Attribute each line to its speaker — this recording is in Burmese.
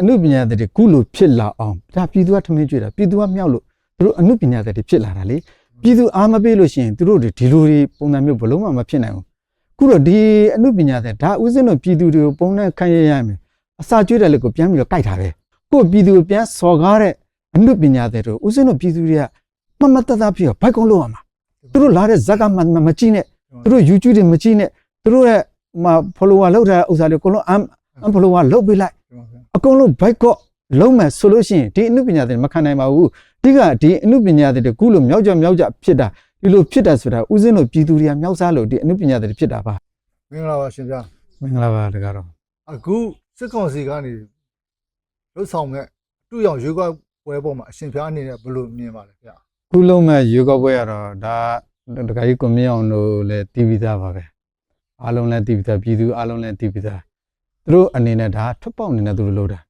Speaker 1: အမှုပညာသည်တွေကုလို့ဖြစ်လာအောင်ဒါပြည်သူကထမင်းကျွေးတာပြည်သူကမြောက်လို့သူတို့အမှုပညာသည်တွေဖြစ်လာတာလေပြည်သူအားမပေးလို့ရှိရင်သူတို့တွေဒီလိုတွေပုံစံမျိုးဘလုံးမှမဖြစ်နိုင်ဘူးခုတော့ဒီအမှုပညာသည်ဒါဥစဉ်တော့ပြည်သူတွေကိုပုံနဲ့ခံရရမယ်အစာကျွေးတယ်လို့ကိုပြန်ပြီးတော့ကြိုက်တာပဲကိုပြည်သူကိုပြန်စော်ကားတဲ့အမှုပညာသည်တို့ဥစဉ်တော့ပြည်သူတွေကမမတတ်တတ်ပြီးတော့ဘိုက်ကုန်းလို့ရမှာသူတို့လာတဲ့ဇက်ကမှမကြည့်နဲ့သူတို့ YouTube တွေမကြည့်နဲ့သူတို့ရဲ့ဟို follower လောက်တဲ့ဥစ္စာတွေအကုန်လုံး un follower လောက်ပေးလိုက် အကုန်လုံး boycott လုံးမယ်ဆိုလို့ရှိရင်ဒီအမှုပညာတွေမခံနိုင်ပါဘူးတိကဒီအမှုပညာတွေကုလို့မြောက်ကြမြောက်ကြဖြစ်တာဒီလိုဖြစ်တာဆိုတာဥစဉ်လို့ပြည်သူတွေကမြောက်စားလို့ဒီအမှုပညာတွေဖြစ်တာပါ
Speaker 2: မင်္ဂလာပါရှင်ဗျာ
Speaker 1: မင်္ဂလာပါတကားတော့
Speaker 2: အခုစစ်ကောင်စီကနေလှုပ်ဆောင်မဲ့အတူရောင်ရွေးကောက်ပွဲပေါ်မှာအရှင်ဖျားအနေနဲ့ဘယ်လိုမြင်ပါလဲဗျာ
Speaker 1: ခုလုံးမဲ့ရေကောက်ပွဲရတော့ဒါတခါကြီးကွန်မြအောင်တို့လည်းတီးပြီးသားပါပဲအားလုံးလည်းတီးပြီးသားပြည်သူအားလုံးလည်းတီးပြီးသား သူတို့အနေနဲ့ဒါထွက်ပေါက်အနေနဲ့သူတို့လုပ်တာ